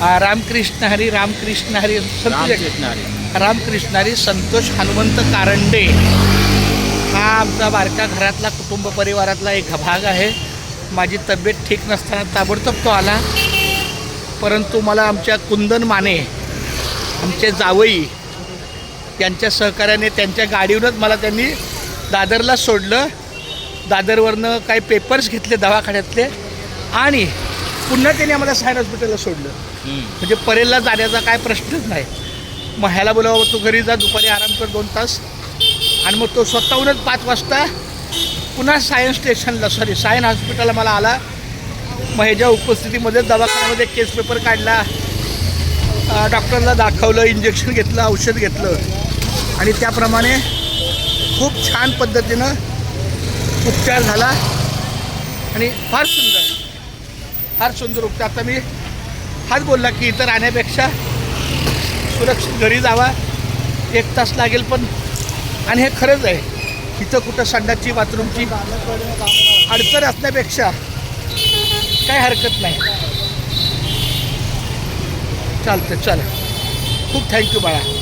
रामकृष्ण हरी रामकृष्ण हरी संतोष रामकृष्ण हरी. संतोष हनुमंत कारंडे. हा आमचा बारका घरातला कुटुंब परिवारातला एक भाग आहे. माझी तब्येत ठीक नसताना ताबडतोब तो आला. परंतु मला आमच्या कुंदन माने आमचे जावई यांच्या सहकार्याने त्यांच्या गाडीवरच मला त्यांनी दादरला सोडलं. दादरवरनं काही पेपर्स घेतले दवाखान्यातले. आणि पुन्हा त्यांनी आम्हाला सायन हॉस्पिटलला सोडलं. म्हणजे परेलला जाण्याचा काय प्रश्नच नाही. मग ह्याला बोलावं तू घरी जा दुपारी आराम कर दोन तास. आणि मग तो स्वतःहूनच पाच वाजता पुन्हा सायन्स स्टेशनला सॉरी सायन हॉस्पिटलला मला आला. मग ह्याच्या उपस्थितीमध्ये दवाखान्यामध्ये केस पेपर काढला. डॉक्टरला दाखवलं इंजेक्शन घेतलं औषध घेतलं. आणि त्याप्रमाणे खूप छान पद्धतीनं उपचार झाला. आणि फार सुंदर. फार सुंदर उपचार आता मी हाच बोलला की इथं राहण्यापेक्षा सुरक्षित घरी जावा. एक तास लागेल पण आणि हे खरंच आहे. इथं कुठं संडाची बाथरूमची अडचण असण्यापेक्षा काही हरकत नाही. चालतं चला. खूप थँक्यू बाळा.